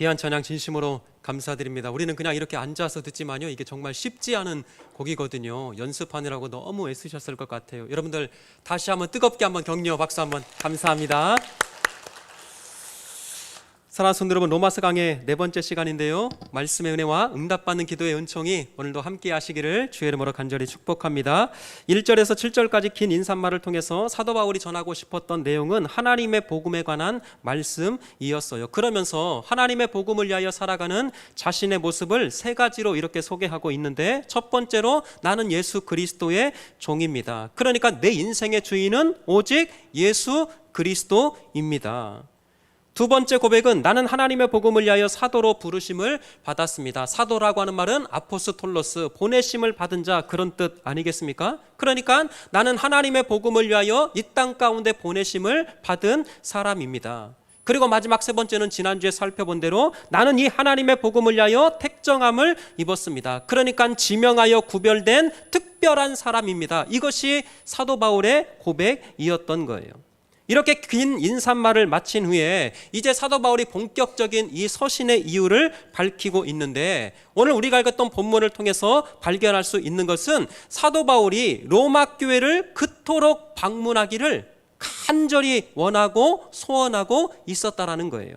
귀한 찬양 진심으로 감사드립니다. 우리는 그냥 이렇게 앉아서 듣지만요. 이게 정말 쉽지 않은 곡이거든요. 연습하느라고 너무 애쓰셨을 것 같아요. 여러분들 다시 한번 뜨겁게 한번 격려 박수 한번 감사합니다. 사랑하는 성도 여러분 로마서 강의 네 번째 시간인데요. 말씀의 은혜와 응답받는 기도의 은총이 오늘도 함께 하시기를 주의 이름으로 간절히 축복합니다. 1절에서 7절까지 긴 인사말을 통해서 사도 바울이 전하고 싶었던 내용은 하나님의 복음에 관한 말씀이었어요. 그러면서 하나님의 복음을 위하여 살아가는 자신의 모습을 세 가지로 이렇게 소개하고 있는데 첫 번째로 나는 예수 그리스도의 종입니다. 그러니까 내 인생의 주인은 오직 예수 그리스도입니다. 두 번째 고백은 나는 하나님의 복음을 위하여 사도로 부르심을 받았습니다. 사도라고 하는 말은 아포스톨로스 보내심을 받은 자 그런 뜻 아니겠습니까? 그러니까 나는 하나님의 복음을 위하여 이 땅 가운데 보내심을 받은 사람입니다. 그리고 마지막 세 번째는 지난주에 살펴본 대로 나는 이 하나님의 복음을 위하여 택정함을 입었습니다. 그러니까 지명하여 구별된 특별한 사람입니다. 이것이 사도 바울의 고백이었던 거예요. 이렇게 긴 인사말을 마친 후에 이제 사도 바울이 본격적인 이 서신의 이유를 밝히고 있는데 오늘 우리가 읽었던 본문을 통해서 발견할 수 있는 것은 사도 바울이 로마 교회를 그토록 방문하기를 간절히 원하고 소원하고 있었다라는 거예요.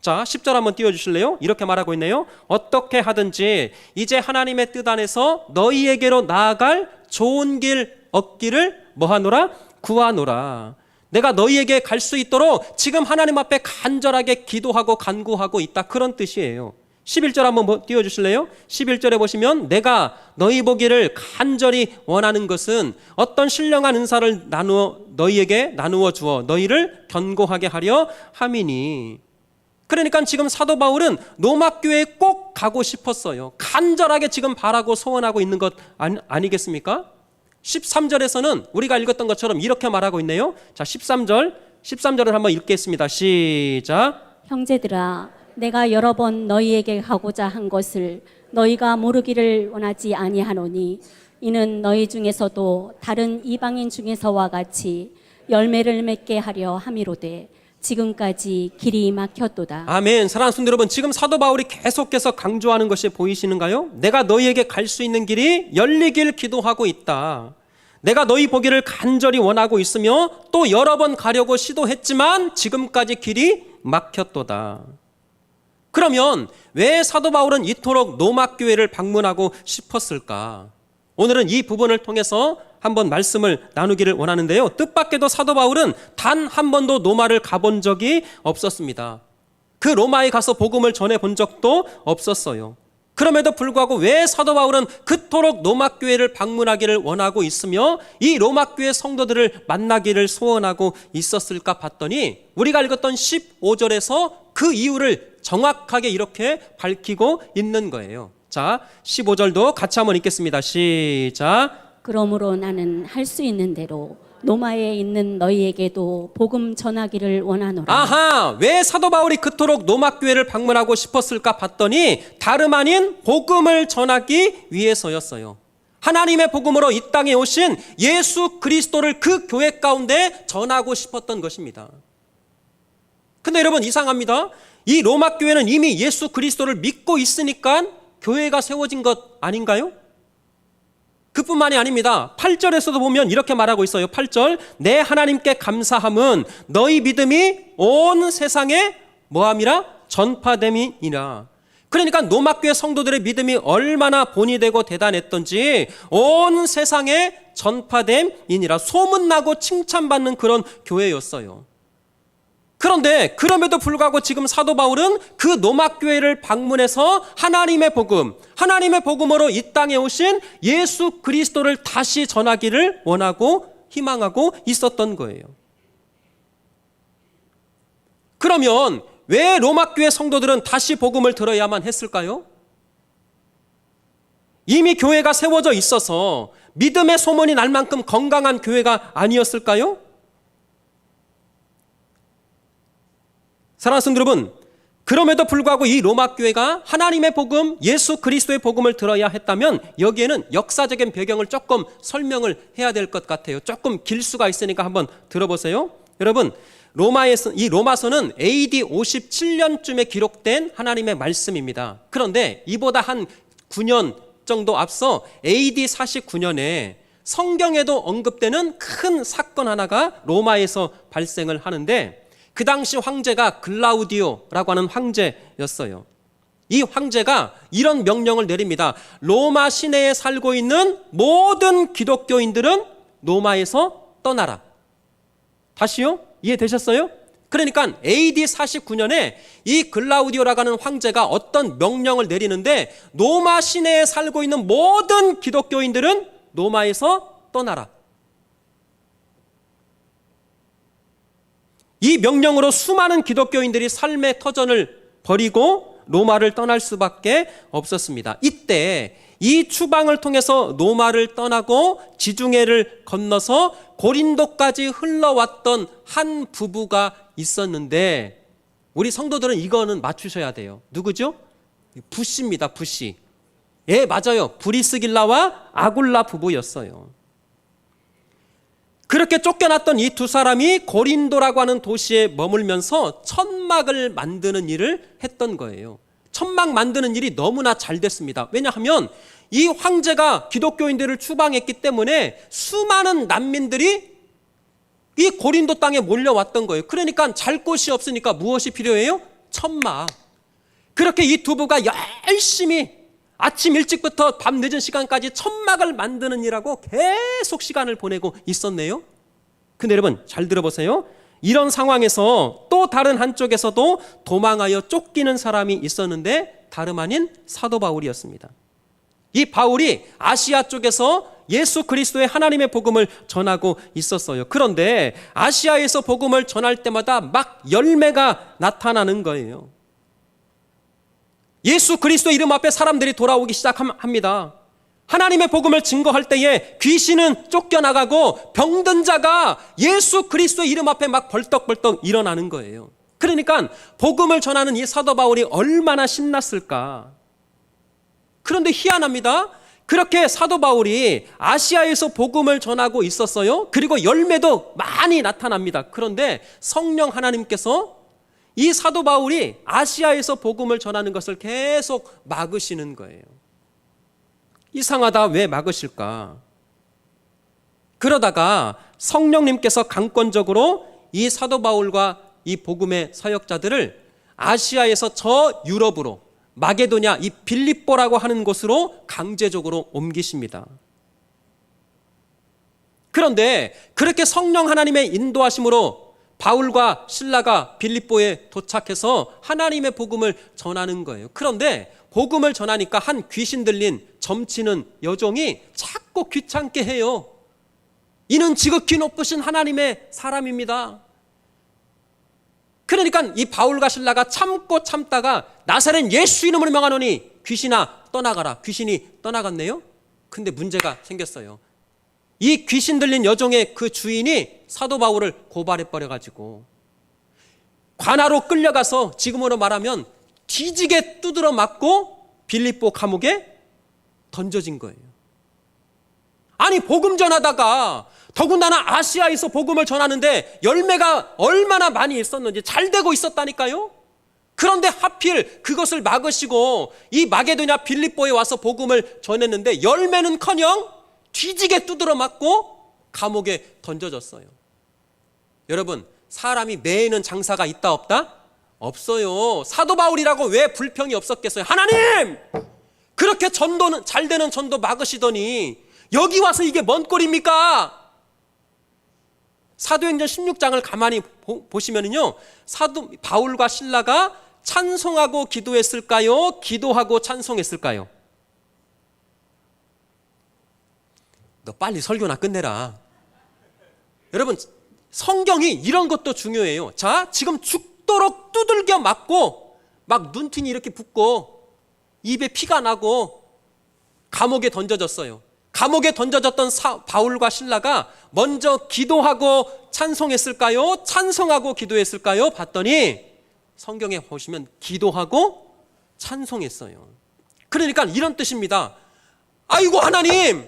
자, 10절 한번 띄워 주실래요? 이렇게 말하고 있네요. 어떻게 하든지 이제 하나님의 뜻 안에서 너희에게로 나아갈 좋은 길 얻기를 뭐하노라? 구하노라. 내가 너희에게 갈 수 있도록 지금 하나님 앞에 간절하게 기도하고 간구하고 있다. 그런 뜻이에요. 11절 한번 띄워 주실래요? 11절에 보시면 내가 너희 보기를 간절히 원하는 것은 어떤 신령한 은사를 나누어 너희에게 나누어 주어 너희를 견고하게 하려 함이니 그러니까 지금 사도 바울은 로마 교회에 꼭 가고 싶었어요. 간절하게 지금 바라고 소원하고 있는 것 아니, 아니겠습니까? 13절에서는 우리가 읽었던 것처럼 이렇게 말하고 있네요. 자, 13절. 13절을 한번 읽겠습니다. 시작. 형제들아 내가 여러 번 너희에게 하고자 한 것을 너희가 모르기를 원하지 아니하노니 이는 너희 중에서도 다른 이방인 중에서와 같이 열매를 맺게 하려 함이로되 지금까지 길이 막혔도다. 아멘. 사랑하는 성도 여러분, 지금 사도 바울이 계속해서 강조하는 것이 보이시는가요? 내가 너희에게 갈 수 있는 길이 열리길 기도하고 있다. 내가 너희 보기를 간절히 원하고 있으며 또 여러 번 가려고 시도했지만 지금까지 길이 막혔도다. 그러면 왜 사도 바울은 이토록 노막 교회를 방문하고 싶었을까? 오늘은 이 부분을 통해서 한번 말씀을 나누기를 원하는데요. 뜻밖에도 사도 바울은 단 한 번도 노마를 가본 적이 없었습니다. 그 로마에 가서 복음을 전해 본 적도 없었어요. 그럼에도 불구하고 왜 사도 바울은 그토록 로마 교회를 방문하기를 원하고 있으며 이 로마 교회 성도들을 만나기를 소원하고 있었을까 봤더니 우리가 읽었던 15절에서 그 이유를 정확하게 이렇게 밝히고 있는 거예요. 자, 15절도 같이 한번 읽겠습니다. 시작. 그러므로 나는 할 수 있는 대로 노마에 있는 너희에게도 복음 전하기를 원하노라. 아하, 왜 사도 바울이 그토록 노막 교회를 방문하고 싶었을까 봤더니 다름 아닌 복음을 전하기 위해서였어요. 하나님의 복음으로 이 땅에 오신 예수 그리스도를 그 교회 가운데 전하고 싶었던 것입니다. 근데 여러분 이상합니다. 이 로마 교회는 이미 예수 그리스도를 믿고 있으니까 교회가 세워진 것 아닌가요? 그뿐만이 아닙니다. 8절에서도 보면 이렇게 말하고 있어요. 8절. 내 하나님께 감사함은 너희 믿음이 온 세상에 뭐함이라 전파됨이니라. 그러니까 노막교회 성도들의 믿음이 얼마나 본이 되고 대단했던지 온 세상에 전파됨이니라. 소문나고 칭찬받는 그런 교회였어요. 그런데 그럼에도 불구하고 지금 사도 바울은 그 노막 교회를 방문해서 하나님의 복음, 하나님의 복음으로 이 땅에 오신 예수 그리스도를 다시 전하기를 원하고 희망하고 있었던 거예요. 그러면 왜 로마 교회 성도들은 다시 복음을 들어야만 했을까요? 이미 교회가 세워져 있어서 믿음의 소문이 날 만큼 건강한 교회가 아니었을까요? 사랑하는 성도 여러분, 그럼에도 불구하고 이 로마 교회가 하나님의 복음, 예수 그리스도의 복음을 들어야 했다면 여기에는 역사적인 배경을 조금 설명을 해야 될 것 같아요. 조금 길 수가 있으니까 한번 들어보세요. 여러분, 로마에서 이 로마서는 AD 57년쯤에 기록된 하나님의 말씀입니다. 그런데 이보다 한 9년 정도 앞서 AD 49년에 성경에도 언급되는 큰 사건 하나가 로마에서 발생을 하는데 그 당시 황제가 글라우디오라고 하는 황제였어요. 이 황제가 이런 명령을 내립니다. 로마 시내에 살고 있는 모든 기독교인들은 로마에서 떠나라. 다시요? 이해되셨어요? 그러니까 AD 49년에 이 글라우디오라고 하는 황제가 어떤 명령을 내리는데 로마 시내에 살고 있는 모든 기독교인들은 로마에서 떠나라. 이 명령으로 수많은 기독교인들이 삶의 터전을 버리고 로마를 떠날 수밖에 없었습니다. 이때 이 추방을 통해서 로마를 떠나고 지중해를 건너서 고린도까지 흘러왔던 한 부부가 있었는데 우리 성도들은 이거는 맞추셔야 돼요. 누구죠? 부씨입니다. 부씨. 예, 맞아요. 브리스길라와 아굴라 부부였어요. 그렇게 쫓겨났던 이 두 사람이 고린도라고 하는 도시에 머물면서 천막을 만드는 일을 했던 거예요. 천막 만드는 일이 너무나 잘 됐습니다. 왜냐하면 이 황제가 기독교인들을 추방했기 때문에 수많은 난민들이 이 고린도 땅에 몰려왔던 거예요. 그러니까 잘 곳이 없으니까 무엇이 필요해요? 천막. 그렇게 이 두 부가 열심히 아침 일찍부터 밤 늦은 시간까지 천막을 만드는 일하고 계속 시간을 보내고 있었네요. 근데 여러분 잘 들어보세요. 이런 상황에서 또 다른 한쪽에서도 도망하여 쫓기는 사람이 있었는데 다름 아닌 사도 바울이었습니다. 이 바울이 아시아 쪽에서 예수 그리스도의 하나님의 복음을 전하고 있었어요. 그런데 아시아에서 복음을 전할 때마다 막 열매가 나타나는 거예요. 예수 그리스도 이름 앞에 사람들이 돌아오기 시작합니다. 하나님의 복음을 증거할 때에 귀신은 쫓겨나가고 병든 자가 예수 그리스도 이름 앞에 막 벌떡벌떡 일어나는 거예요. 그러니까 복음을 전하는 이 사도 바울이 얼마나 신났을까. 그런데 희한합니다. 그렇게 사도 바울이 아시아에서 복음을 전하고 있었어요. 그리고 열매도 많이 나타납니다. 그런데 성령 하나님께서 이 사도 바울이 아시아에서 복음을 전하는 것을 계속 막으시는 거예요. 이상하다. 왜 막으실까? 그러다가 성령님께서 강권적으로 이 사도 바울과 이 복음의 사역자들을 아시아에서 저 유럽으로 마게도냐 이 빌립보라고 하는 곳으로 강제적으로 옮기십니다. 그런데 그렇게 성령 하나님의 인도하심으로 바울과 신라가 빌립보에 도착해서 하나님의 복음을 전하는 거예요. 그런데 복음을 전하니까 한 귀신 들린 점치는 여종이 자꾸 귀찮게 해요. 이는 지극히 높으신 하나님의 사람입니다. 그러니까 이 바울과 신라가 참고 참다가 나사렛 예수 이름으로 명하노니 귀신아 떠나가라. 귀신이 떠나갔네요. 근데 문제가 생겼어요. 이 귀신 들린 여종의 그 주인이 사도 바울을 고발해 버려 가지고 관하로 끌려가서 지금으로 말하면 뒤지게 두드러 맞고 빌립보 감옥에 던져진 거예요. 아니 복음 전하다가 더군다나 아시아에서 복음을 전하는데 열매가 얼마나 많이 있었는지 잘 되고 있었다니까요. 그런데 하필 그것을 막으시고 이 마게도냐 빌립보에 와서 복음을 전했는데 열매는커녕 뒤지게 두드러 맞고 감옥에 던져졌어요. 여러분 사람이 매이는 장사가 있다 없다? 없어요. 사도 바울이라고 왜 불평이 없었겠어요? 하나님 그렇게 전도는 잘 되는 전도 막으시더니 여기 와서 이게 뭔 꼴입니까? 사도행전 16장을 가만히 보, 시면은요 사도 바울과 신라가 찬송하고 기도했을까요? 기도하고 찬송했을까요? 너 빨리 설교나 끝내라. 여러분 성경이 이런 것도 중요해요. 자, 지금 죽도록 두들겨 맞고 막 눈팅이 이렇게 붓고 입에 피가 나고 감옥에 던져졌어요. 감옥에 던져졌던 사, 바울과 신라가 먼저 기도하고 찬송했을까요? 찬송하고 기도했을까요? 봤더니 성경에 보시면 기도하고 찬송했어요. 그러니까 이런 뜻입니다. 아이고 하나님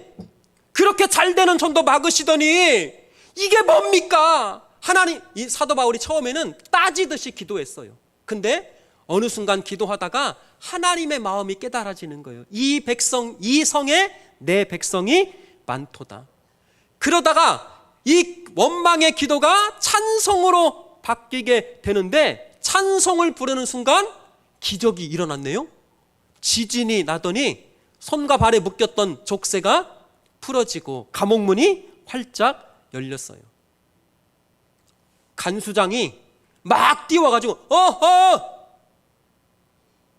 그렇게 잘 되는 전도 막으시더니 이게 뭡니까? 하나님 이 사도 바울이 처음에는 따지듯이 기도했어요. 근데 어느 순간 기도하다가 하나님의 마음이 깨달아지는 거예요. 이 백성 이 성에 내 백성이 많도다. 그러다가 이 원망의 기도가 찬송으로 바뀌게 되는데 찬송을 부르는 순간 기적이 일어났네요. 지진이 나더니 손과 발에 묶였던 족쇄가 풀어지고 감옥문이 활짝 열렸어요. 간수장이 막 뛰어와가지고 어허!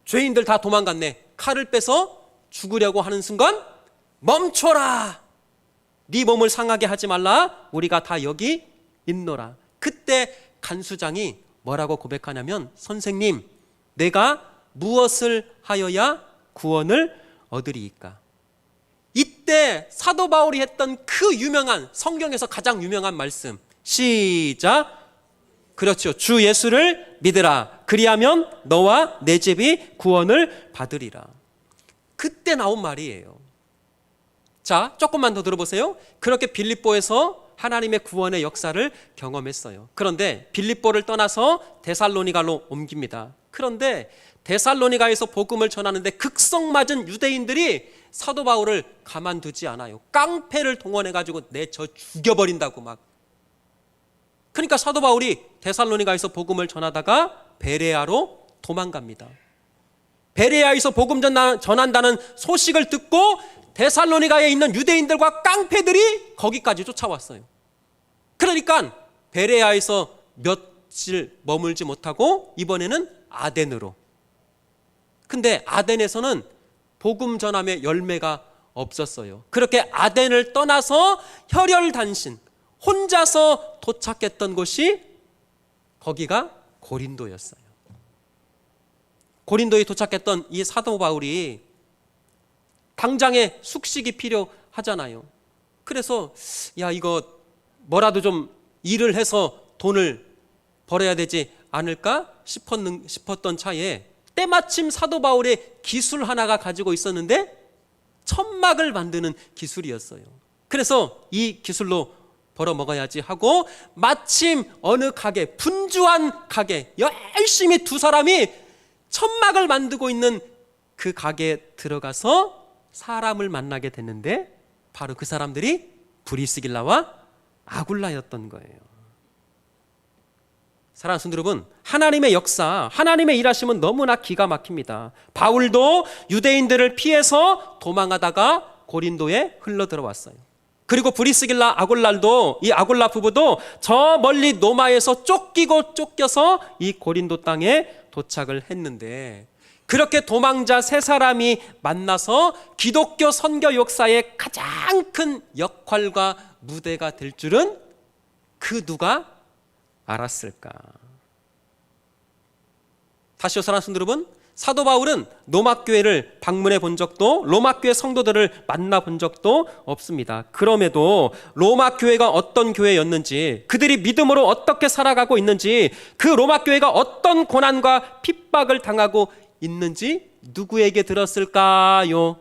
죄인들 다 도망갔네. 칼을 빼서 죽으려고 하는 순간 멈춰라! 네 몸을 상하게 하지 말라. 우리가 다 여기 있노라. 그때 간수장이 뭐라고 고백하냐면 선생님 내가 무엇을 하여야 구원을 얻으리이까 이때 사도 바울이 했던 그 유명한 성경에서 가장 유명한 말씀. 시작. 그렇죠 주 예수를 믿으라. 그리하면 너와 내 집이 구원을 받으리라. 그때 나온 말이에요. 자 조금만 더 들어보세요. 그렇게 빌립보에서 하나님의 구원의 역사를 경험했어요. 그런데 빌립보를 떠나서 데살로니가로 옮깁니다. 그런데 데살로니가에서 복음을 전하는데 극성맞은 유대인들이 사도 바울을 가만두지 않아요. 깡패를 동원해 가지고 내 저 죽여버린다고 막. 그러니까 사도 바울이 데살로니가에서 복음을 전하다가 베레아로 도망갑니다. 베레아에서 복음 전한다는 소식을 듣고 데살로니가에 있는 유대인들과 깡패들이 거기까지 쫓아왔어요. 그러니까 베레아에서 며칠 머물지 못하고 이번에는 아덴으로 근데 아덴에서는 복음 전함의 열매가 없었어요. 그렇게 아덴을 떠나서 혈혈단신 혼자서 도착했던 곳이 거기가 고린도였어요. 고린도에 도착했던 이 사도 바울이 당장에 숙식이 필요하잖아요. 그래서 야 이거 뭐라도 좀 일을 해서 돈을 벌어야 되지 않을까 싶었던 차에 때마침 사도 바울의 기술 하나가 가지고 있었는데 천막을 만드는 기술이었어요. 그래서 이 기술로 벌어 먹어야지 하고 마침 어느 가게 분주한 가게 열심히 두 사람이 천막을 만들고 있는 그 가게에 들어가서 사람을 만나게 됐는데 바로 그 사람들이 브리스길라와 아굴라였던 거예요. 사랑하는 성도 여러분, 하나님의 역사, 하나님의 일하심은 너무나 기가 막힙니다. 바울도 유대인들을 피해서 도망하다가 고린도에 흘러 들어왔어요. 그리고 브리스길라 아골랄도 이 아골라 부부도 저 멀리 노마에서 쫓기고 쫓겨서 이 고린도 땅에 도착을 했는데 그렇게 도망자 세 사람이 만나서 기독교 선교 역사의 가장 큰 역할과 무대가 될 줄은 그 누가 알았을까? 사랑하는 성도 여러분, 사도 바울은 로마 교회를 방문해 본 적도 로마 교회 성도들을 만나 본 적도 없습니다. 그럼에도 로마 교회가 어떤 교회였는지, 그들이 믿음으로 어떻게 살아가고 있는지, 그 로마 교회가 어떤 고난과 핍박을 당하고 있는지 누구에게 들었을까요?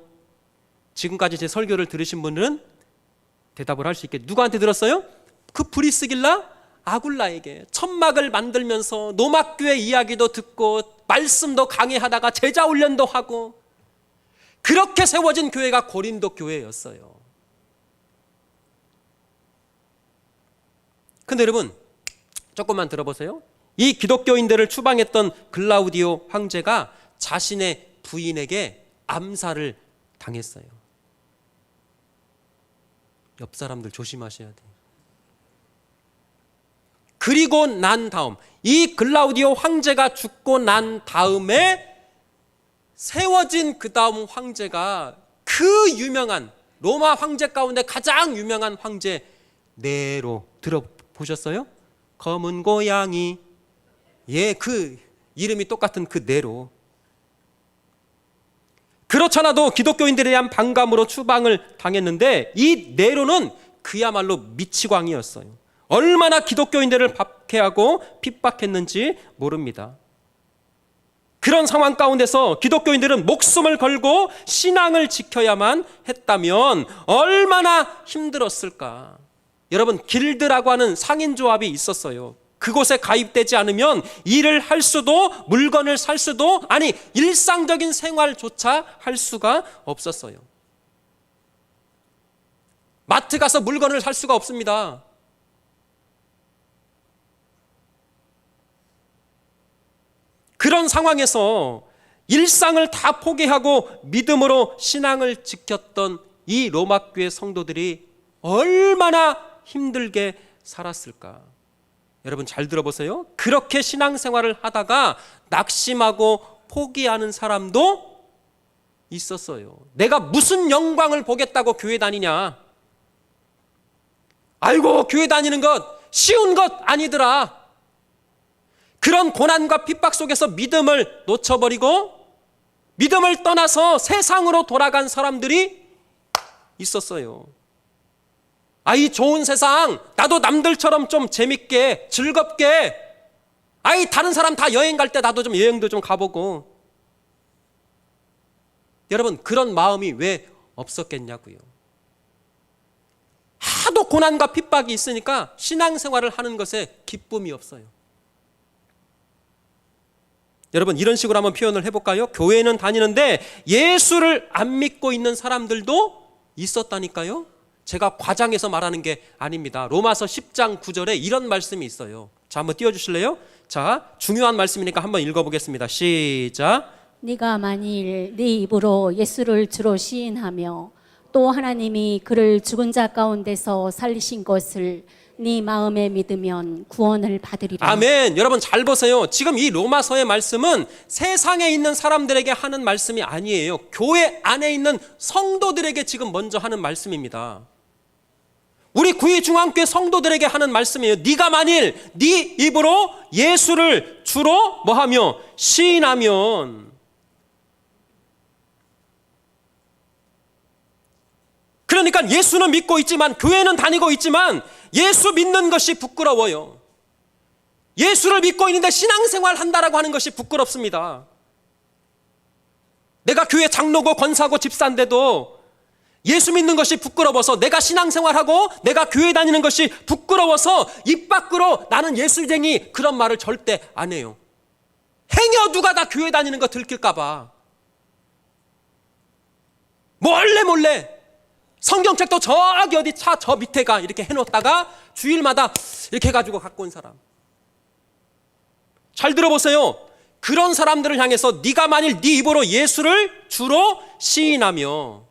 지금까지 제 설교를 들으신 분들은 대답을 할 수 있게 누구한테 들었어요? 그 브리스길라 아굴라에게 천막을 만들면서 노막교회 이야기도 듣고 말씀도 강의하다가 제자 훈련도 하고 그렇게 세워진 교회가 고린도 교회였어요. 근데 여러분 조금만 들어보세요. 이 기독교인들을 추방했던 글라우디오 황제가 자신의 부인에게 암살을 당했어요. 옆 사람들 조심하셔야 돼요. 그리고 난 다음 이 글라우디오 황제가 죽고 난 다음에 세워진 그 다음 황제가 그 유명한 로마 황제 가운데 가장 유명한 황제 네로 들어보셨어요? 검은 고양이 예 그 이름이 똑같은 그 네로 그렇잖아도 기독교인들에 대한 반감으로 추방을 당했는데 이 네로는 그야말로 미치광이었어요. 얼마나 기독교인들을 박해하고 핍박했는지 모릅니다. 그런 상황 가운데서 기독교인들은 목숨을 걸고 신앙을 지켜야만 했다면 얼마나 힘들었을까. 여러분 길드라고 하는 상인 조합이 있었어요. 그곳에 가입되지 않으면 일을 할 수도 물건을 살 수도 아니 일상적인 생활조차 할 수가 없었어요. 마트 가서 물건을 살 수가 없습니다. 그런 상황에서 일상을 다 포기하고 믿음으로 신앙을 지켰던 이 로마 교회 성도들이 얼마나 힘들게 살았을까? 여러분 잘 들어보세요. 그렇게 신앙생활을 하다가 낙심하고 포기하는 사람도 있었어요. 내가 무슨 영광을 보겠다고 교회 다니냐? 아이고, 교회 다니는 것 쉬운 것 아니더라. 그런 고난과 핍박 속에서 믿음을 놓쳐버리고 믿음을 떠나서 세상으로 돌아간 사람들이 있었어요. 아이 좋은 세상 나도 남들처럼 좀 재밌게 즐겁게 아이 다른 사람 다 여행 갈 때 나도 좀 여행도 좀 가보고 여러분 그런 마음이 왜 없었겠냐고요. 하도 고난과 핍박이 있으니까 신앙생활을 하는 것에 기쁨이 없어요. 여러분 이런 식으로 한번 표현을 해볼까요? 교회는 다니는데 예수를 안 믿고 있는 사람들도 있었다니까요. 제가 과장해서 말하는 게 아닙니다. 로마서 10장 9절에 이런 말씀이 있어요. 자 한번 띄워 주실래요? 자 중요한 말씀이니까 한번 읽어 보겠습니다. 시작. 네가 만일 네 입으로 예수를 주로 시인하며 또 하나님이 그를 죽은 자 가운데서 살리신 것을 네 마음에 믿으면 구원을 받으리라. 아멘. 여러분 잘 보세요. 지금 이 로마서의 말씀은 세상에 있는 사람들에게 하는 말씀이 아니에요. 교회 안에 있는 성도들에게 지금 먼저 하는 말씀입니다. 우리 구의중앙교회 성도들에게 하는 말씀이에요. 네가 만일 네 입으로 예수를 주로 뭐하며 시인하면 그러니까 예수는 믿고 있지만 교회는 다니고 있지만 예수 믿는 것이 부끄러워요. 예수를 믿고 있는데 신앙생활 한다라고 하는 것이 부끄럽습니다. 내가 교회 장로고 권사고 집사인데도 예수 믿는 것이 부끄러워서 내가 신앙생활하고 내가 교회 다니는 것이 부끄러워서 입 밖으로 나는 예술쟁이 그런 말을 절대 안 해요. 행여 누가 다 교회 다니는 거 들킬까봐. 몰래 몰래 성경책도 저기 어디 차 저 밑에가 이렇게 해놓다가 주일마다 이렇게 해가지고 갖고 온 사람. 잘 들어보세요. 그런 사람들을 향해서 네가 만일 네 입으로 예수를 주로 시인하며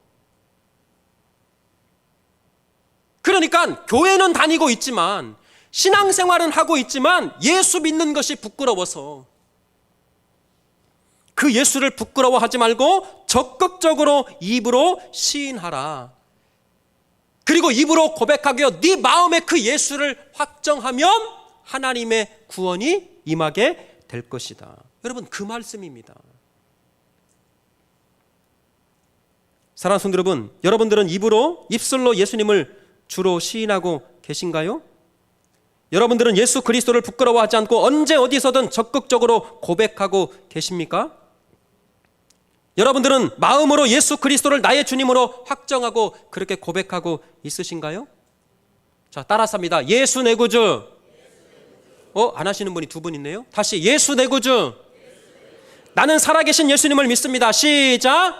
그러니까 교회는 다니고 있지만 신앙생활은 하고 있지만 예수 믿는 것이 부끄러워서 그 예수를 부끄러워하지 말고 적극적으로 입으로 시인하라. 그리고 입으로 고백하며 네 마음에 그 예수를 확정하면 하나님의 구원이 임하게 될 것이다. 여러분 그 말씀입니다. 사랑하는 성도 여러분, 여러분들은 입으로 입술로 예수님을 주로 시인하고 계신가요? 여러분들은 예수 그리스도를 부끄러워하지 않고 언제 어디서든 적극적으로 고백하고 계십니까? 여러분들은 마음으로 예수 그리스도를 나의 주님으로 확정하고 그렇게 고백하고 있으신가요? 자, 따라서 합니다. 예수 내 구주. 어, 안 하시는 분이 두 분 있네요. 다시 예수 내 구주. 나는 살아계신 예수님을 믿습니다. 시작.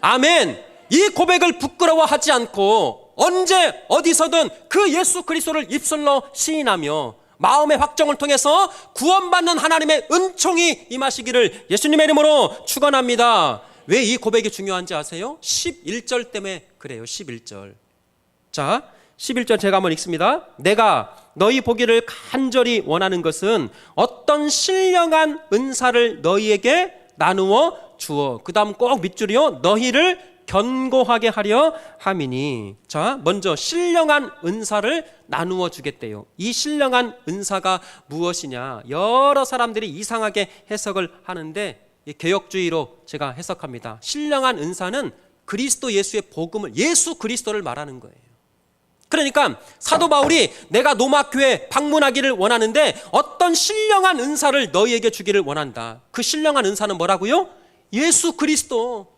아멘. 이 고백을 부끄러워하지 않고 언제 어디서든 그 예수 그리스도를 입술로 시인하며 마음의 확정을 통해서 구원받는 하나님의 은총이 임하시기를 예수님의 이름으로 축원합니다. 왜 이 고백이 중요한지 아세요? 11절 때문에 그래요. 11절. 자, 11절 제가 한번 읽습니다. 내가 너희 보기를 간절히 원하는 것은 어떤 신령한 은사를 너희에게 나누어 주어. 그다음 꼭 밑줄이요. 너희를 견고하게 하려 함이니. 자, 먼저 신령한 은사를 나누어 주겠대요. 이 신령한 은사가 무엇이냐? 여러 사람들이 이상하게 해석을 하는데 이 개혁주의로 제가 해석합니다. 신령한 은사는 그리스도 예수의 복음을 예수 그리스도를 말하는 거예요. 그러니까 사도 바울이 내가 노마교회 방문하기를 원하는데 어떤 신령한 은사를 너희에게 주기를 원한다. 그 신령한 은사는 뭐라고요? 예수 그리스도.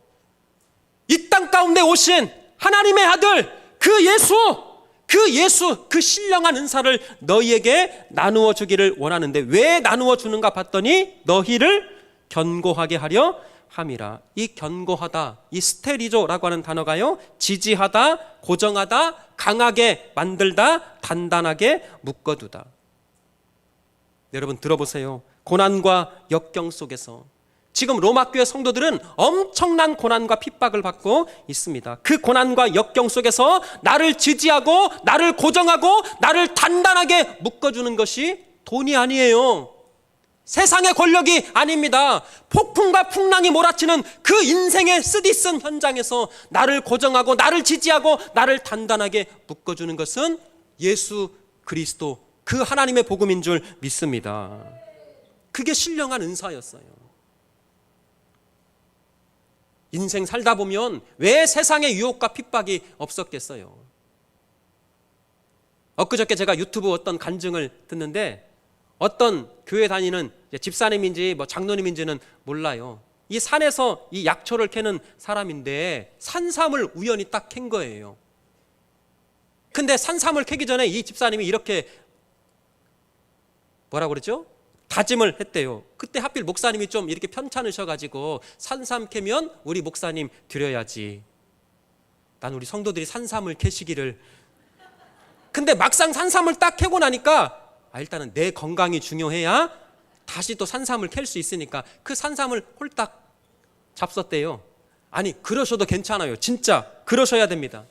이 땅 가운데 오신 하나님의 아들 그 예수, 그 예수, 그 신령한 은사를 너희에게 나누어 주기를 원하는데 왜 나누어 주는가 봤더니 너희를 견고하게 하려 함이라. 이 견고하다, 이 스테리조라고 하는 단어가요. 지지하다, 고정하다, 강하게 만들다, 단단하게 묶어두다. 여러분 들어보세요. 고난과 역경 속에서 지금 로마 교회 성도들은 엄청난 고난과 핍박을 받고 있습니다. 그 고난과 역경 속에서 나를 지지하고 나를 고정하고 나를 단단하게 묶어주는 것이 돈이 아니에요. 세상의 권력이 아닙니다. 폭풍과 풍랑이 몰아치는 그 인생의 쓰디쓴 현장에서 나를 고정하고 나를 지지하고 나를 단단하게 묶어주는 것은 예수 그리스도 그 하나님의 복음인 줄 믿습니다. 그게 신령한 은사였어요. 인생 살다 보면 왜 세상에 유혹과 핍박이 없었겠어요? 엊그저께 제가 유튜브 어떤 간증을 듣는데 어떤 교회 다니는 집사님인지 뭐 장로님인지는 몰라요. 이 산에서 이 약초를 캐는 사람인데 산삼을 우연히 딱 캔 거예요. 근데 산삼을 캐기 전에 이 집사님이 이렇게 뭐라 그러죠? 다짐을 했대요. 그때 하필 목사님이 좀 이렇게 편찮으셔가지고 산삼 캐면 우리 목사님 드려야지. 난 우리 성도들이 산삼을 캐시기를. 근데 막상 산삼을 딱 캐고 나니까 아, 일단은 내 건강이 중요해야 다시 또 산삼을 캘 수 있으니까 그 산삼을 홀딱 잡섰대요. 아니 그러셔도 괜찮아요. 진짜 그러셔야 됩니다.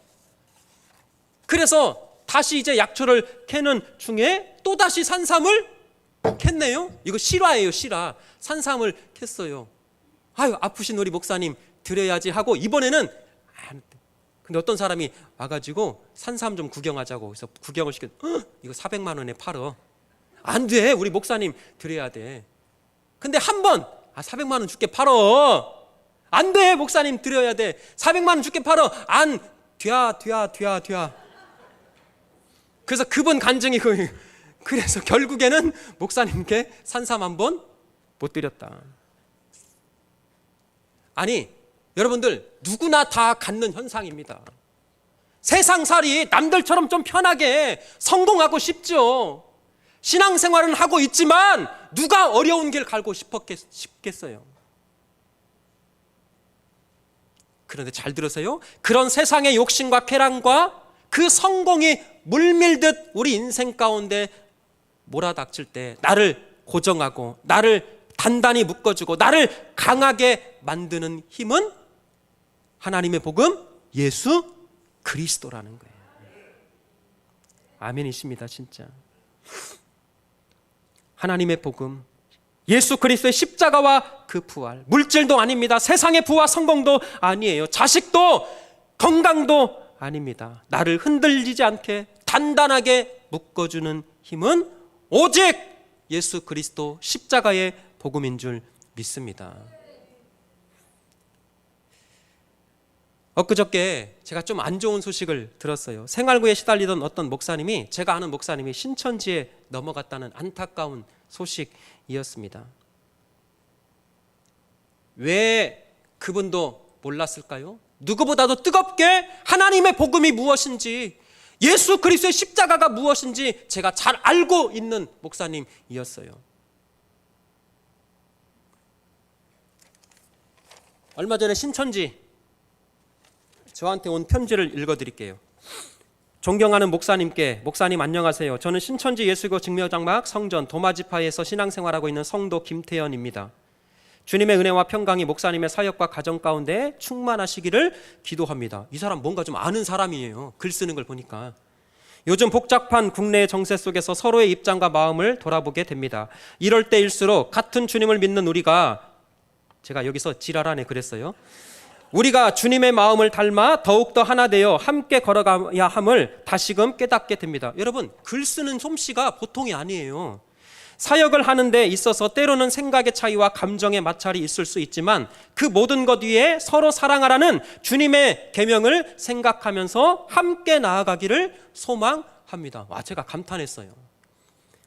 그래서 다시 이제 약초를 캐는 중에 또 다시 산삼을 캤네요. 이거 실화예요, 실화. 산삼을 캤어요. 아유 아프신 우리 목사님 드려야지 하고 이번에는. 근데 어떤 사람이 와가지고 산삼 좀 구경하자고 그래서 구경을 시켰. 어, 이거 400만 원에 팔어. 안 돼, 우리 목사님 드려야 돼. 근데 한 번, 아 400만 원 줄게 팔어. 안 돼, 목사님 드려야 돼. 400만 원 줄게 팔어. 안 뒤야, 뒤야, 뒤야, 뒤야. 그래서 그분 간증이 그 그래서 결국에는 목사님께 산삼 한 번 못 드렸다. 아니, 여러분들 누구나 다 갖는 현상입니다. 세상살이 남들처럼 좀 편하게 성공하고 싶죠. 신앙생활은 하고 있지만 누가 어려운 길 갈고 싶겠어요. 그런데 잘 들으세요. 그런 세상의 욕심과 쾌락과 그 성공이 물밀듯 우리 인생 가운데 몰아닥칠 때 나를 고정하고 나를 단단히 묶어주고 나를 강하게 만드는 힘은 하나님의 복음 예수 그리스도라는 거예요. 아멘이십니다, 진짜. 하나님의 복음 예수 그리스도의 십자가와 그 부활 물질도 아닙니다. 세상의 부와 성공도 아니에요. 자식도 건강도 아닙니다. 나를 흔들리지 않게 단단하게 묶어주는 힘은 오직 예수 그리스도 십자가의 복음인 줄 믿습니다. 엊그저께 제가 좀 안 좋은 소식을 들었어요. 생활구에 시달리던 어떤 목사님이 제가 아는 목사님이 신천지에 넘어갔다는 안타까운 소식이었습니다. 왜 그분도 몰랐을까요? 누구보다도 뜨겁게 하나님의 복음이 무엇인지 예수 그리스도의 십자가가 무엇인지 제가 잘 알고 있는 목사님이었어요. 얼마 전에 신천지 저한테 온 편지를 읽어 드릴게요. 존경하는 목사님께 목사님 안녕하세요. 저는 신천지 예수교 증명장막 성전 도마지파에서 신앙생활하고 있는 성도 김태현입니다. 주님의 은혜와 평강이 목사님의 사역과 가정 가운데 충만하시기를 기도합니다. 이 사람 뭔가 좀 아는 사람이에요. 글 쓰는 걸 보니까. 요즘 복잡한 국내의 정세 속에서 서로의 입장과 마음을 돌아보게 됩니다. 이럴 때일수록 같은 주님을 믿는 우리가 제가 여기서 지랄하네 그랬어요. 우리가 주님의 마음을 닮아 더욱더 하나 되어 함께 걸어가야 함을 다시금 깨닫게 됩니다. 여러분, 글 쓰는 솜씨가 보통이 아니에요. 사역을 하는 데 있어서 때로는 생각의 차이와 감정의 마찰이 있을 수 있지만 그 모든 것 위에 서로 사랑하라는 주님의 계명을 생각하면서 함께 나아가기를 소망합니다. 와, 제가 감탄했어요.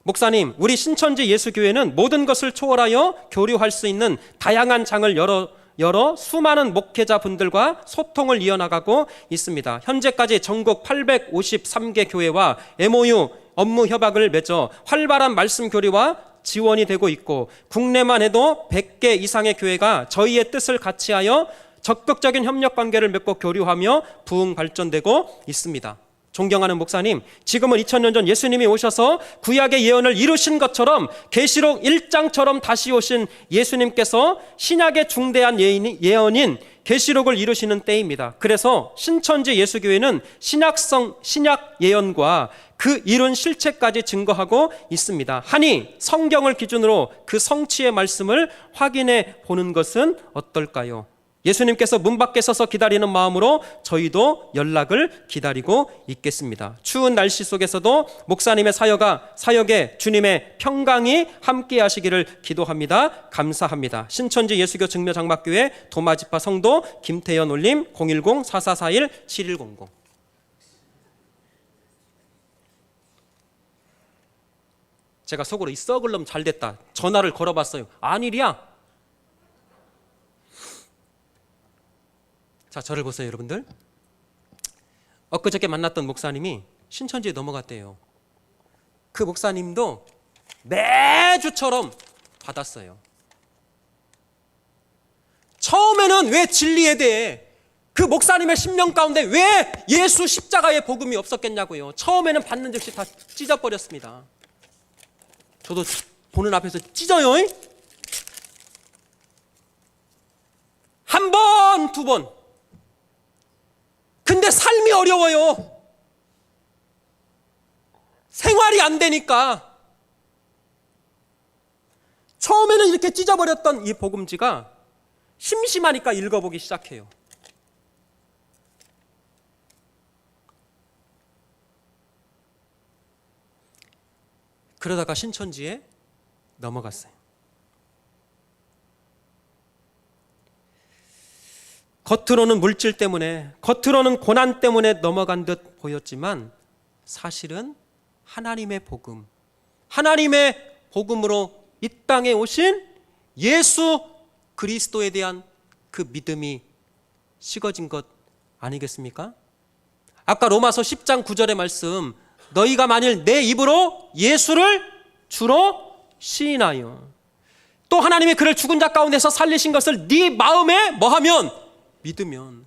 목사님, 우리 신천지 예수교회는 모든 것을 초월하여 교류할 수 있는 다양한 장을 열어 여러 수많은 목회자 분들과 소통을 이어나가고 있습니다. 현재까지 전국 853개 교회와 MOU 업무 협약을 맺어 활발한 말씀 교류와 지원이 되고 있고 국내만 해도 100개 이상의 교회가 저희의 뜻을 같이하여 적극적인 협력 관계를 맺고 교류하며 부흥 발전되고 있습니다. 존경하는 목사님, 지금은 2000년 전 예수님이 오셔서 구약의 예언을 이루신 것처럼 계시록 1장처럼 다시 오신 예수님께서 신약의 중대한 예언인 계시록을 이루시는 때입니다. 그래서 신천지 예수교회는 신약성 신약 예언과 그 이룬 실체까지 증거하고 있습니다. 하니 성경을 기준으로 그 성취의 말씀을 확인해 보는 것은 어떨까요? 예수님께서 문 밖에 서서 기다리는 마음으로 저희도 연락을 기다리고 있겠습니다. 추운 날씨 속에서도 목사님의 사역가 사역에 주님의 평강이 함께 하시기를 기도합니다. 감사합니다. 신천지 예수교 증묘 장막교회 도마지파 성도 김태현 올림 010-4441-7100 제가 속으로 이 썩을 놈 잘 됐다. 전화를 걸어봤어요. 아니랴. 자, 저를 보세요, 여러분들. 엊그저께 만났던 목사님이 신천지에 넘어갔대요. 그 목사님도 매주처럼 받았어요. 처음에는 왜 진리에 대해 그 목사님의 신명 가운데 왜 예수 십자가의 복음이 없었겠냐고요. 처음에는 받는 즉시 다 찢어버렸습니다. 저도 보는 앞에서 찢어요. 한 번, 두 번. 근데 삶이 어려워요. 생활이 안 되니까. 처음에는 이렇게 찢어버렸던 이 복음지가 심심하니까 읽어보기 시작해요. 그러다가 신천지에 넘어갔어요. 겉으로는 물질 때문에, 겉으로는 고난 때문에 넘어간 듯 보였지만 사실은 하나님의 복음, 하나님의 복음으로 이 땅에 오신 예수 그리스도에 대한 그 믿음이 식어진 것 아니겠습니까? 아까 로마서 10장 9절의 말씀, 너희가 만일 내 입으로 예수를 주로 시인하여 또 하나님의 그를 죽은 자 가운데서 살리신 것을 네 마음에 뭐하면 믿으면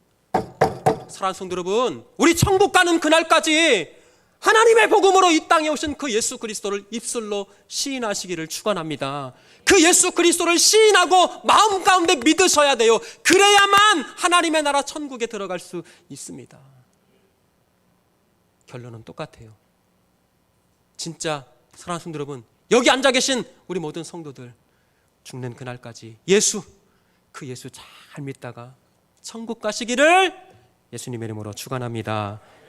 사랑하는 성도 여러분 우리 천국 가는 그날까지 하나님의 복음으로 이 땅에 오신 그 예수 그리스도를 입술로 시인하시기를 축원합니다. 그 예수 그리스도를 시인하고 마음 가운데 믿으셔야 돼요. 그래야만 하나님의 나라 천국에 들어갈 수 있습니다. 결론은 똑같아요. 진짜 사랑하는 성도 여러분, 여기 앉아 계신 우리 모든 성도들 죽는 그날까지 예수 그 예수 잘 믿다가 천국 가시기를 예수님의 이름으로 축원합니다.